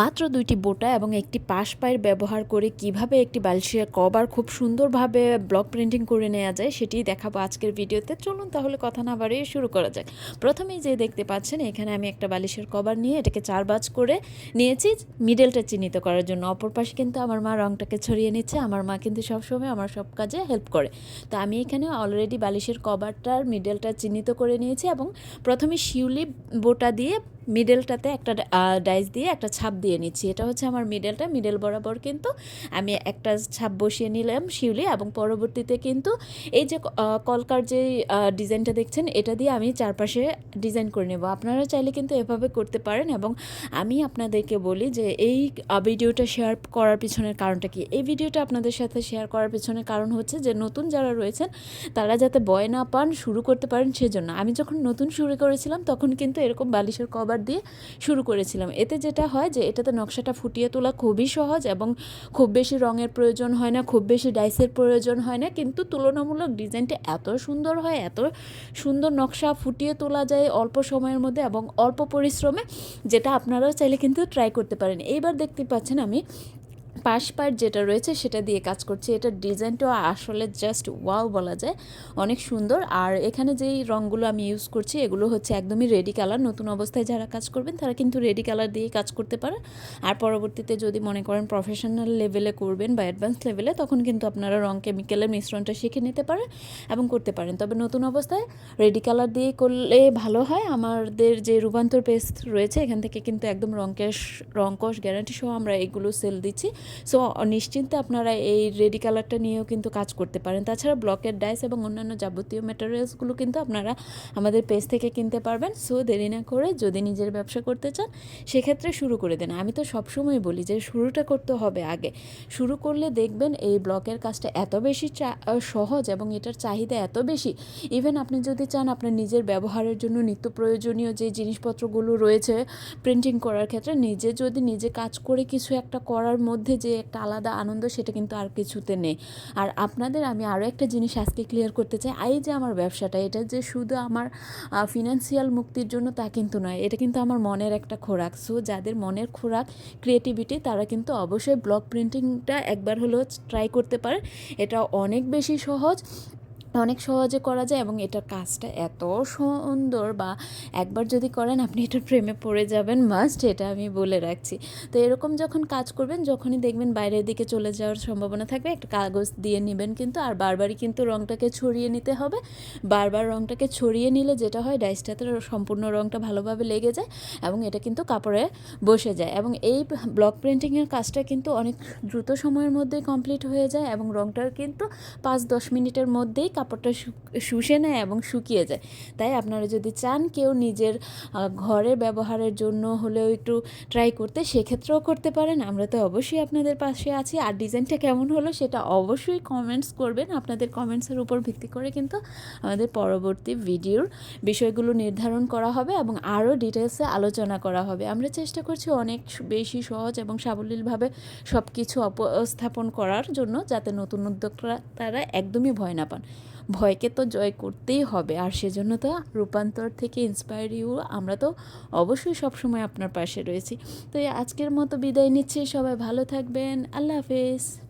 মাত্র দুইটি বোটা এবং একটি পাশ পায়ের ব্যবহার করে কীভাবে একটি বালিশের কভার খুব সুন্দরভাবে ব্লক প্রিন্টিং করে নেওয়া যায় সেটি দেখাবো আজকের ভিডিওতে। চলুন তাহলে কথা না বাড়িয়ে শুরু করা যাক। প্রথমেই যে দেখতে পাচ্ছেন, এখানে আমি একটা বালিশের কভার নিয়ে এটাকে চার বাজ করে নিয়েছি মিডলটা চিহ্নিত করার জন্য। অপর পাশে কিন্তু আমার মা রংটাকে ছড়িয়ে নিচ্ছে, আমার মা কিন্তু সবসময় আমার সব কাজে হেল্প করে। তো আমি এখানে অলরেডি বালিশের কভারটার মিডলটা চিহ্নিত করে নিয়েছি এবং প্রথমে শিউলি বোটা দিয়ে মিডলটাতে একটা ডাইস দিয়ে একটা ছাপ দিয়ে নিচ্ছি। এটা হচ্ছে আমার মিডলটা মিডল বরাবর কিন্তু আমি একটা ছাপ বসিয়ে নিলাম শিউলি এবং পরবর্তীতে কিন্তু এই যে কলকার যে ডিজাইনটা দেখছেন, এটা দিয়ে আমি চারপাশে ডিজাইন করে নেব। আপনারা চাইলে কিন্তু এভাবে করতে পারেন এবং আমি আপনাদেরকে বলি যে, এই ভিডিওটা শেয়ার করার পিছনের কারণটা কি? এই ভিডিওটা আপনাদের সাথে শেয়ার করার পিছনের কারণ হচ্ছে যে, নতুন যারা রয়েছেন, তারা যাতে বয় না পান, শুরু করতে পারেন সেজন্য। আমি যখন নতুন শুরু করেছিলাম, তখন কিন্তু এরকম বালিশের কভার দিয়ে শুরু করেছিলাম। এতে যেটা হয় যে এটাতে নকশাটা ফুটিয়ে তোলা খুবই সহজ এবং খুব বেশি রঙের প্রয়োজন হয় না, খুব বেশি ডাইসের প্রয়োজন হয় না, কিন্তু তুলনামূলক ডিজাইনটা এত সুন্দর হয়, এত সুন্দর নকশা ফুটিয়ে তোলা যায় অল্প সময়ের মধ্যে এবং অল্প পরিশ্রমে, যেটা আপনারাও চাইলে কিন্তু ট্রাই করতে পারেন। এইবার দেখতে পাচ্ছেন আমি পাশ পার্ট যেটা রয়েছে সেটা দিয়ে কাজ করছি। এটার ডিজাইনটা আসলে জাস্ট ওয়াও বলা যায়। অনেক সুন্দর। আর এখানে যেই রঙগুলো আমি ইউজ করছি, এগুলো হচ্ছে একদমই রেডি কালার নতুন অবস্থায় যারা কাজ করবেন, তারা কিন্তু রেডি কালার দিয়ে কাজ করতে পারে আর পরবর্তীতে যদি মনে করেন প্রফেশনাল লেভেলে করবেন বা অ্যাডভান্স লেভেলে তখন কিন্তু আপনারা রং কেমিক্যালের মিশ্রণটা শিখে নিতে পারেন এবং করতে পারেন। তবে নতুন অবস্থায় রেডি কালার দিয়ে করলে ভালো হয়। আমাদের যে রূপান্তর পেস্ট রয়েছে, এখান থেকে কিন্তু একদম রঙকেশ রঙকশ গ্যারান্টি সহ আমরা এগুলো সেল দিচ্ছি। সো নিশ্চিন্তে আপনারা এই রেডি কালারটা নিয়েও কিন্তু কাজ করতে পারেন। তাছাড়া ব্লকের ডাইস এবং অন্যান্য যাবতীয় ম্যাটেরিয়ালসগুলো কিন্তু আপনারা আমাদের পেজ থেকে কিনতে পারবেন। সো দেরি না করে যদি নিজের ব্যবসা করতে চান, সেক্ষেত্রে শুরু করে দেন। আমি তো সবসময় বলি যে, শুরুটা করতে হবে আগে। শুরু করলে দেখবেন এই ব্লকের কাজটা এত বেশি সহজ এবং এটার চাহিদা এত বেশি। ইভেন আপনি যদি চান আপনার নিজের ব্যবহারের জন্য নিত্য প্রয়োজনীয় যে জিনিসপত্রগুলো রয়েছে প্রিন্টিং করার ক্ষেত্রে, নিজে যদি নিজে কাজ করে কিছু একটা করার মধ্যে যে একটা আলাদা আনন্দ সেটা কিন্তু আর কিছুতে নেই। আর আপনাদের আমি আরও একটা জিনিস আজকে ক্লিয়ার করতে চাই, এই যে আমার ব্যবসাটা, এটা যে শুধু আমার ফিনান্সিয়াল মুক্তির জন্য তা কিন্তু নয়, এটা কিন্তু আমার মনের একটা খোরাক। সো যাদের মনের খোরাক ক্রিয়েটিভিটি তারা কিন্তু অবশ্যই ব্লক প্রিন্টিংটা একবার হলেও ট্রাই করতে পারে। এটা অনেক বেশি সহজ অনেক সহজে করা যায় এবং এটার কাজটা এত সুন্দর বা একবার যদি করেন আপনি এটার প্রেমে পড়ে যাবেন, মাস্ট এটা আমি বলে রাখছি। তো এরকম যখন কাজ করবেন, যখনই দেখবেন বাইরের দিকে চলে যাওয়ার সম্ভাবনা থাকবে, একটা কাগজ দিয়ে নেবেন কিন্তু, আর বারবারই কিন্তু রঙটাকে ছড়িয়ে নিতে হবে। বারবার রঙটাকে ছড়িয়ে নিলে যেটা হয়, ডাইসটাতে সম্পূর্ণ রঙটা ভালোভাবে লেগে যায় এবং এটা কিন্তু কাপড়ে বসে যায় এবং এই ব্লক প্রিন্টিংয়ের কাজটা কিন্তু অনেক দ্রুত সময়ের মধ্যেই কমপ্লিট হয়ে যায় এবং রঙটার কিন্তু পাঁচ দশ মিনিটের মধ্যেই কাপড়টা শুষে নেয় এবং শুকিয়ে যায়। তাই আপনারা যদি চান কেউ নিজের আহ, ঘরে ব্যবহারের জন্য হলেও একটু ট্রাই করতে সেক্ষেত্রেও করতে পারেন। আমরা তো অবশ্যই আপনাদের পাশে আছি। আর ডিজাইনটা কেমন হলো সেটা অবশ্যই কমেন্টস করবেন। আপনাদের কমেন্টসের উপর ভিত্তি করে কিন্তু আমাদের পরবর্তী ভিডিওর বিষয়গুলো নির্ধারণ করা হবে এবং আরও ডিটেলসে আলোচনা করা হবে। আমরা চেষ্টা করছি অনেক বেশি সহজ এবং সাবলীলভাবে সব কিছু উপস্থাপন করার জন্য যাতে নতুন উদ্যোক্তা তারা একদমই ভয় না পান। ভয়কে তো জয় করতেই হবে। আর সেজন্য তো রূপান্তর থেকে ইন্সপায়ার ইউ আমরা তো অবশ্যই সবসময় আপনার পাশে রয়েছি। তো আজকের মতো বিদায় নিচ্ছি। সবাই ভালো থাকবেন। আল্লাহ হাফেজ।